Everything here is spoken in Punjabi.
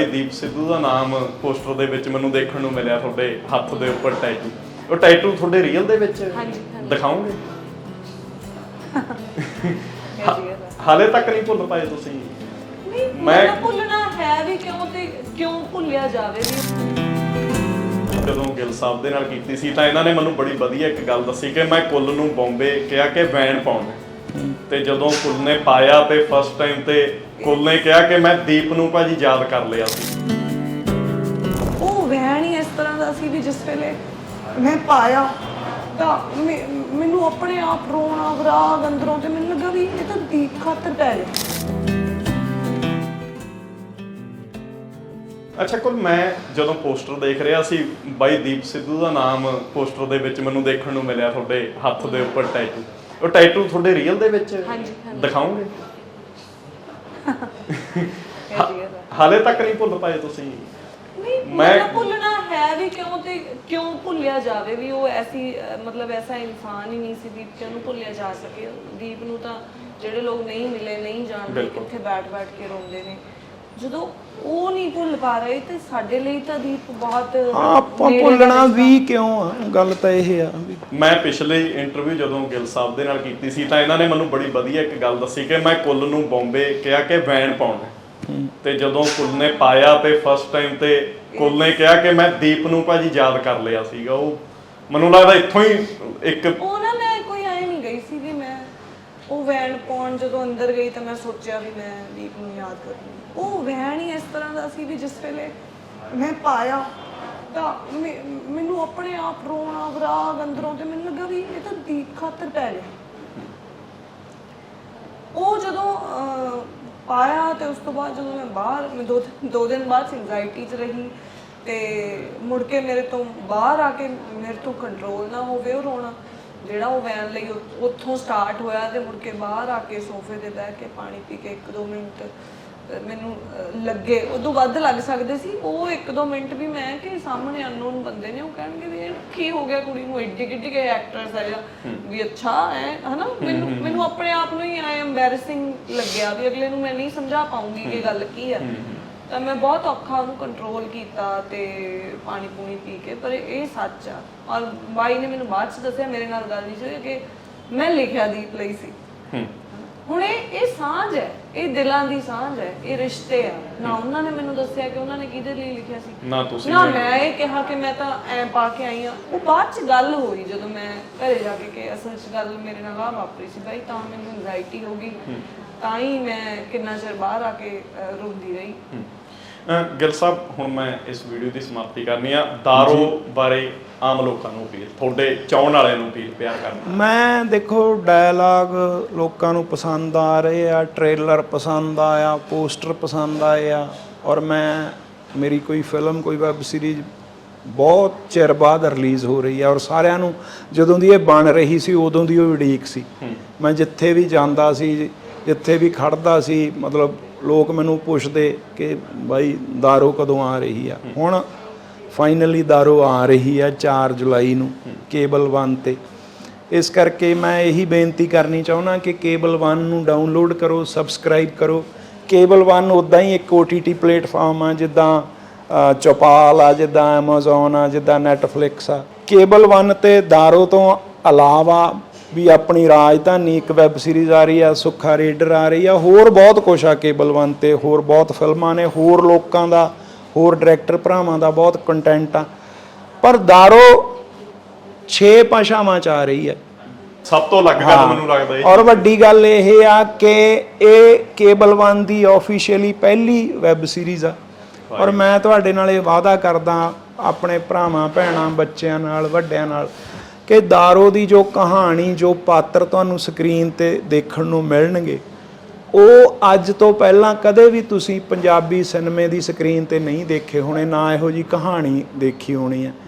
ਬਾਈ ਦੀਪ ਸਿੱਧੂ ਦਾ ਨਾਮ ਪੋਸਟਰ ਦੇ ਵਿੱਚ ਮੈਨੂੰ ਦੇਖਣ ਨੂੰ ਮਿਲਿਆ ਤੁਹਾਡੇ ਹੱਥ ਦੇ ਉੱਪਰ ਟੈਟੂ ਉਹ ਟੈਟੂ ਤੁਹਾਡੇ ਰੀਅਲ ਦੇ ਵਿੱਚ ਹਾਂਜੀ, ਹਾਂਜੀ। ਦਿਖਾਓਗੇ। ਹਾਲੇ ਤੱਕ ਨਹੀਂ ਭੁੱਲ ਪਾਏ ਤੁਸੀਂ। ਨਹੀਂ ਮੈਂ- ਮੈਂ ਭੁੱਲਣਾ ਹੈ ਵੀ ਕਿਉਂ ਤੇ ਕਿਉਂ ਭੁੱਲਿਆ ਜਾਵੇ ਵੀ। ਜਦੋਂ ਗਿੱਲ ਸਾਹਿਬ ਦੇ ਨਾਲ ਕੀਤੀ ਸੀ ਤਾਂ ਇਹਨਾਂ ਨੇ ਮੈਨੂੰ ਬੜੀ ਵਧੀਆ ਇੱਕ ਗੱਲ ਦੱਸੀ ਕਿ ਮੈਂ ਕੁੱਲ ਨੂੰ ਬੰਬੇ ਕਿਹਾ ਕਿ ਵੈਨ ਪਾਉਣਾ। ਤੇ ਜਦੋਂ ਕੁੱਲ ਨੇ ਪਾਇਆ ਤੇ ਫਸਟ ਟਾਈਮ ਤੇ ਕੁੱਲ ਨੇ ਕਿਹਾ ਕਿ ਮੈਂ ਦੀਪ ਨੂੰ ਭਾਜੀ ਯਾਦ ਕਰ ਲਿਆ ਸੀ। ਉਹ ਵਹਿਣ ਹੀ ਇਸ ਤਰ੍ਹਾਂ ਦਾ ਸੀ ਵੀ ਜਿਸ ਵੇਲੇ ਮੈਂ ਪਾਇਆ ਤਾਂ ਮੈ- ਮੈਨੂੰ ਆਪਣੇ ਆਪ ਰੋਣਾ ਵਿਰਾਗ ਅੰਦਰੋਂ ਤੇ ਮੈਨੂੰ ਲੱਗਾ ਵੀ ਇਹ ਤਾਂ ਦੀਪ ਖਾਤਰ ਪੈ ਗਿਆ। ਅੱਛਾ ਕੁੱਲ ਮੈਂ ਜਦੋਂ ਪੋਸਟਰ ਦੇਖ ਰਿਹਾ ਸੀ ਬਾਈ ਦੀਪ ਸਿੱਧੂ ਦਾ ਨਾਮ ਪੋਸਟਰ ਦੇ ਵਿੱਚ ਮੈਨੂੰ ਦੇਖਣ ਨੂੰ ਮਿਲਿਆ ਤੁਹਾਡੇ ਹੱਥ ਦੇ ਉੱਪਰ ਟੈਟੂ ਉਹ ਟੈਟੂ ਤੁਹਾਡੇ ਰੀਅਲ ਦੇ ਵਿੱਚ ਹਾਂਜੀ। ਦਿਖਾਓਗੇ। ਹਾਲੇ ਤੱਕ ਨਹੀਂ ਭੁੱਲ ਪਾਏ ਤੁਸੀਂ ਨਹੀਂ ਮੈਂ- ਮੈਂ ਭੁੱਲਣਾ ਹੈ ਵੀ ਕਿਉਂ ਤੇ ਕਿਉਂ ਭੁੱਲਿਆ ਜਾਵੇ ਵੀ ਉਹ ਐਸੀ ਅਹ, ਮਤਲਬ ਐਸਾ ਇਨਸਾਨ ਹੀ ਨਹੀਂ ਸੀ ਦੀਪ ਕਿ ਉਹਨੂੰ ਭੁੱਲਿਆ ਜਾ ਸਕੇ ਦੀਪ ਨੂੰ ਤਾਂ ਜਿਹੜੇ ਲੋਕ ਨਹੀਂ ਮਿਲੇ ਨਹੀਂ ਜਾਣਦੇ ਬਿਲਕੁਲ। ਕਿੱਥੇ ਬੈਠ-ਬੈਠ ਕੇ ਰੋਂਦੇ ਨੇ ਜਦੋਂ ਉਹ ਨਹੀਂ ਭੁੱਲ ਪਾ ਰਹੇ ਤੇ ਸਾਡੇ ਲਈ ਤਾਂ ਦੀਪ ਬਹੁਤ ਹਾਂ ਆਪਾਂ ਨੇੜੇ ਦਾ ਭੁੱਲਣਾ ਰਿਸ਼ਤਾ। ਵੀ ਕਿਉਂ ਆ? ਗੱਲ ਤਾਂ ਇਹ ਆ ਵੀ ਮੈਂ ਪਿਛਲੇ ਇੰਟਰਵਿਊ ਜਦੋਂ ਗਿੱਲ ਸਾਹਿਬ ਦੇ ਨਾਲ ਕੀਤੀ ਸੀ ਤਾਂ ਇਹਨਾਂ ਨੇ ਮੈਨੂੰ ਬੜੀ ਵਧੀਆ ਇੱਕ ਗੱਲ ਦੱਸੀ ਕਿ ਮੈਂ ਕੁੱਲ ਨੂੰ ਬੰਬੇ ਕਿਹਾ ਕਿ ਵੈਨ ਪਾਉਣਾ। ਤੇ ਜਦੋਂ ਕੁੱਲ ਨੇ ਪਾਇਆ ਤੇ ਫਸਟ ਟਾਈਮ ਤੇ ਕੁੱਲ ਨੇ ਕਿਹਾ ਕਿ ਮੈਂ ਦੀਪ ਨੂੰ ਭਾਜੀ ਯਾਦ ਕਰ ਲਿਆ ਸੀਗਾ। ਉਹ ਮੈਨੂੰ ਲੱਗਦਾ ਇੱਥੋਂ ਹੀ ਇੱਕ ਉਹ ਨਾ ਮੈਂ ਕੋਈ ਆਏ ਨਹੀਂ ਗਈ ਸੀ ਵੀ ਮੈਂ ਉਹ ਵੈਨ ਪਾਉਣ ਜਦੋਂ ਅੰਦਰ ਗਈ ਤਾਂ ਮੈਂ ਸੋਚਿਆ ਵੀ ਮੈਂ ਦੀਪ ਨੂੰ ਯਾਦ ਕਰੂੰਗੀ। ਉਹ ਵੈਨ ਹੀ ਇਸ ਤਰ੍ਹਾਂ ਦਾ ਸੀ ਵੀ ਜਿਸ ਵੇਲੇ ਮੈਂ ਪਾਇਆ ਤਾਂ ਮੈਨੂੰ ਆਪਣੇ ਆਪ ਰੋਣਾ ਵਿਰਾਗ ਅੰਦਰੋਂ ਤੇ ਮੈਨੂੰ ਲੱਗਾ ਵੀ ਇਹ ਤਾਂ ਦੀਪ ਖਾਤਰ ਪੈ ਗਿਆ। ਉਹ ਜਦੋਂ ਅਹ, ਪਾਇਆ ਤੇ ਉਸ ਤੋਂ ਬਾਅਦ ਜਦੋਂ ਮੈਂ ਬਾਹਰ ਮੈਂ ਦੋ ਦੋ ਦਿਨ ਬਾਅਦ ਐਂਜ਼ਾਈਟੀ 'ਚ ਰਹੀ ਤੇ ਮੁੜ ਕੇ ਮੇਰੇ ਤੋਂ ਬਾਹਰ ਆ ਕੇ ਮੇਰੇ ਤੋਂ ਕੰਟਰੋਲ ਨਾ ਹੋਵੇ ਉਹ ਰੋਣਾ। ਜਿਹੜਾ ਉਹ ਵੈਨ ਲਈ ਉ- ਉੱਥੋਂ ਸਟਾਰਟ ਹੋਇਆ ਤੇ ਮੁੜ ਕੇ ਬਾਹਰ ਆ ਕੇ ਸੋਫੇ ਤੇ ਬਹਿ ਕੇ ਪਾਣੀ ਪੀ ਕੇ 1-2 ਮਿੰਟ ਮੈਨੂੰ ਅਹ, ਲੱਗੇ। ਉਦੋਂ ਵੱਧ ਲੱਗ ਸਕਦੇ ਸੀ। ਉਹ 1-2 ਮਿੰਟ ਵੀ ਮੈਂ ਕਿ ਸਾਹਮਣੇ ਅਨਨੋਨ ਬੰਦੇ ਨੇ ਉਹ ਕਹਿਣਗੇ ਵੀ ਇਹ ਕੀ ਹੋ ਗਿਆ ਕੁੜੀ ਨੂੰ ਐਡੀ ਕਿੱਡੀ ਕੇ ਐਕਟਰਸ ਹੈ ਜਾਂ ਵੀ ਅੱਛਾ ਹੈ ਹਨਾ? ਮੈਨੂੰ ਮੈਨੂੰ ਆਪਣੇ ਆਪ ਨੂੰ ਹੀ ਐ ਐਮਬੈਰਸਿੰਗ ਲੱਗਿਆ ਵੀ ਅਗਲੇ ਨੂੰ ਮੈਂ ਨਹੀਂ ਸਮਝਾ ਪਾਉਂਗੀ ਕਿ ਗੱਲ ਕੀ ਹੈ। ਤਾਂ ਮੈਂ ਬਹੁਤ ਔਖਾ ਉਹਨੂੰ ਕੰਟਰੋਲ ਕੀਤਾ ਤੇ ਪਾਣੀ ਪੂਣੀ ਪੀ ਕੇ ਪਰ ਇਹ ਸੱਚ ਆ। ਔਰ ਬਾਈ ਨੇ ਮੈਨੂੰ ਬਾਅਦ ਚ ਦੱਸਿਆ ਮੇਰੇ ਨਾਲ ਗੱਲ ਨਹੀਂ ਸੀ ਹੋਈ ਕਿ ਮੈਂ ਲਿਖਿਆ ਦੀਪ ਲਈ ਸੀ। ਹੂੰ। ਹੁਣ ਇਹ ਇਹ ਸਾਂਝ ਹੈ ਇਹ ਦਿਲਾਂ ਦੀ ਸਾਂਝ ਹੈ ਇਹ ਰਿਸ਼ਤੇ ਆ। ਨਾ ਉਹਨਾਂ ਨੇ ਮੈਨੂੰ ਦੱਸਿਆ ਕਿ ਉਹਨਾਂ ਨੇ ਕਿਹਦੇ ਲਈ ਲਿਖਿਆ ਸੀ। ਨਾ ਤੁਸੀਂ ਨਾ ਮੈਂ ਇਹ ਕਿਹਾ ਕਿ ਮੈਂ ਤਾਂ ਐ ਪਾ ਕੇ ਆਈ ਆ ਉਹ ਬਾਅਦ ਚ ਗੱਲ ਹੋਈ ਜਦੋਂ ਮੈਂ ਘਰੇ ਜਾ ਕੇ ਕਿ ਅਸਲ ਚ ਗੱਲ ਮੇਰੇ ਨਾਲ ਆ ਵਾਪਰੀ ਸੀ। ਬਾਈ ਤਾਂ ਮੈਨੂੰ ਐਂਜ਼ਾਈਟੀ ਹੋ ਗਈ। ਤਾਂ ਹੀ ਮੈਂ ਕਿੰਨਾ ਚਿਰ ਬਾਹਰ ਆ ਕੇ ਰੋਂਦੀ ਰਹੀ। ਗਿੱਲ ਸਾਹਿਬ ਹੁਣ ਮੈਂ ਇਸ ਵੀਡੀਓ ਦੀ ਸਮਾਪਤੀ ਕਰਨੀ ਆ। ਦਾਰੋ ਬਾਰੇ ਆਮ ਲੋਕਾਂ ਨੂੰ ਅਪੀਲ ਤੁਹਾਡੇ ਚਾਹਣ ਵਾਲਿਆਂ ਨੂੰ ਅਪੀਲ ਪਿਆਰ ਕਰਨਾ ਮੈਂ ਦੇਖੋ ਡਾਇਲੌਗ ਲੋਕਾਂ ਨੂੰ ਪਸੰਦ ਆ ਰਹੇ ਆ ਟ੍ਰੇਲਰ ਪਸੰਦ ਆਇਆ ਪੋਸਟਰ ਪਸੰਦ ਆਇਆ ਔਰ ਮੈਂ ਮੇਰੀ ਕੋਈ ਫਿਲਮ ਕੋਈ ਵੈਬ ਸੀਰੀਜ਼ ਬਹੁਤ ਚਿਰ ਬਾਅਦ ਰਿਲੀਜ਼ ਹੋ ਰਹੀ ਹੈ ਔਰ ਸਾਰਿਆਂ ਨੂੰ ਜਦੋਂ ਦੀ ਇਹ ਬਣ ਰਹੀ ਸੀ ਉਦੋਂ ਦੀ ਉਹ ਉਡੀਕ ਸੀ। ਮੈਂ ਜਿੱਥੇ ਵੀ ਜਾਂਦਾ ਸੀ ਜਿੱਥੇ ਵੀ ਖੜਦਾ ਸੀ ਮਤਲਬ ਲੋਕ ਮੈਨੂੰ ਪੁੱਛਦੇ ਕਿ ਬਾਈ ਦਾਰੋ ਕਦੋਂ ਆ ਰਹੀ ਆ? ਹੁਣ ਫਾਈਨਲੀ ਦਾਰੋ ਆ ਰਹੀ ਹੈ 4 ਜੁਲਾਈ ਨੂੰ ਕੇਬਲ 1 ਤੇ। ਇਸ ਕਰਕੇ ਮੈਂ ਇਹੀ ਬੇਨਤੀ ਕਰਨੀ ਚਾਹੁੰਦਾ ਕਿ ਕੇਬਲ 1 ਨੂੰ ਡਾਊਨਲੋਡ ਕਰੋ ਸਬਸਕ੍ਰਾਈਬ ਕਰੋ। ਕੇਬਲ 1 ਉਦਾਂ ਹੀ ਇੱਕ OTT ਪਲੇਟਫਾਰਮ ਆ ਜਿੱਦਾਂ ਚੌਪਾਲ ਆ ਜਿੱਦਾਂ Amazon ਆ ਜਿੱਦਾਂ Netflix ਆ। ਕੇਬਲ 1 ਤੇ ਦਾਰੋ ਤੋਂ ਇਲਾਵਾ ਵੀ ਆਪਣੀ ਰਾਜਧਾਨੀ ਇੱਕ ਵੈਬ ਸੀਰੀਜ਼ ਆ ਰਹੀ ਆ ਸੁੱਖਾ ਰੇਡਰ ਆ ਰਹੀ ਆ ਹੋਰ ਬਹੁਤ ਕੁਝ ਆ ਕੇਬਲ 1 ਤੇ ਹੋਰ ਬਹੁਤ ਫਿਲਮਾਂ ਨੇ ਹੋਰ ਲੋਕਾਂ ਦਾ ਹੋਰ ਡਾਇਰੈਕਟਰ ਭਰਾਵਾਂ ਦਾ ਬਹੁਤ ਕੰਟੈਂਟ ਆ। ਪਰ ਦਾਰੋ 6 ਭਾਸ਼ਾਵਾਂ ਚ ਆ ਰਹੀ ਹੈ ਸਭ ਤੋਂ ਅਲੱਗ ਗੱਲ ਮੈਨੂੰ ਲੱਗਦਾ ਇਹ ਔਰ ਵੱਡੀ ਗੱਲ ਇਹ ਆ ਕਿ ਇਹ ਕੇਬਲ 1 ਦੀ ਆਫੀਸ਼ੀਅਲੀ ਪਹਿਲੀ ਵੈਬ ਸੀਰੀਜ਼ ਆ। ਔਰ ਮੈਂ ਤੁਹਾਡੇ ਨਾਲ ਇਹ ਵਾਅਦਾ ਕਰਦਾ ਆਪਣੇ ਭਰਾਵਾਂ ਭੈਣਾਂ ਬੱਚਿਆਂ ਨਾਲ ਵੱਡਿਆਂ ਨਾਲ ਕਿ ਦਾਰੋ ਦੀ ਜੋ ਕਹਾਣੀ, ਜੋ ਪਾਤਰ ਤੁਹਾਨੂੰ ਸਕਰੀਨ ਤੇ ਦੇਖਣ ਨੂੰ ਮਿਲਣਗੇ, ਉਹ ਅੱਜ ਤੋਂ ਪਹਿਲਾਂ ਕਦੇ ਵੀ ਤੁਸੀਂ ਪੰਜਾਬੀ ਸਿਨੇਮੇ ਦੀ ਸਕਰੀਨ ਤੇ ਨਹੀਂ ਦੇਖੇ ਹੋਣੇ, ਨਾ ਇਹੋ ਜੀ ਕਹਾਣੀ ਦੇਖੀ ਹੋਣੀ ਹੈ।